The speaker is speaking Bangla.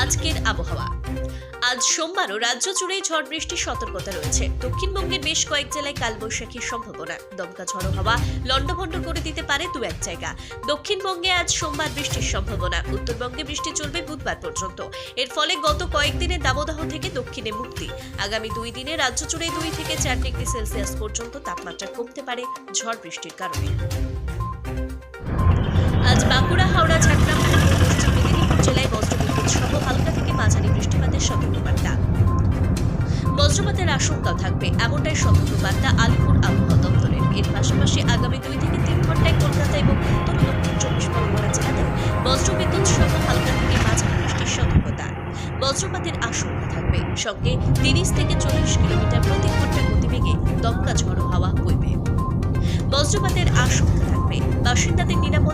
আজকের আবহাওয়া। আজ সোমবারও রাজ্য জুড়ে ঝড় বৃষ্টির সতর্কতা রয়েছে। দক্ষিণবঙ্গের বেশ কয়েক জেলায় কালবৈশাখীর সম্ভাবনা। দমকা ঝড়ো হাওয়া লণ্ডভণ্ড করে দিতে পারে দু এক জায়গা। দক্ষিণবঙ্গে আজ সোমবার বৃষ্টির সম্ভাবনা। উত্তরবঙ্গে বৃষ্টি চলবে বুধবার পর্যন্ত। এর ফলে গত কয়েকদিনের দাবদাহ থেকে দক্ষিণে মুক্তি। আগামী দুই দিনে রাজ্য জুড়ে দুই থেকে চার ডিগ্রি সেলসিয়াস পর্যন্ত তাপমাত্রা কমতে পারে ঝড় বৃষ্টির কারণে। আজ বাঁকুড়া, হাওড়া, ঝাড়গ্রাম বজ্রপাতের আশঙ্কা থাকবে, এমনটাই সতর্কবার্তা আলিপুর আবহাওয়া দপ্তরের। এর পাশাপাশি আগামী দুই থেকে তিন ঘন্টায় কলকাতা এবং উত্তর দক্ষিণ চব্বিশ পরগনা জেলাতে বজ্রবিদ্যুৎ সহ হালকা থেকে মাঝারি বৃষ্টির সতর্কতা। বজ্রপাতের আশঙ্কা থাকবে, সঙ্গে তিরিশ থেকে চল্লিশ কিলোমিটার প্রতি ঘণ্টা গতিবেগে দমকা ঝড়ো হাওয়া বইবে। বজ্রপাতের আশঙ্কা থাকবে, বাসিন্দাদের নিরাপদ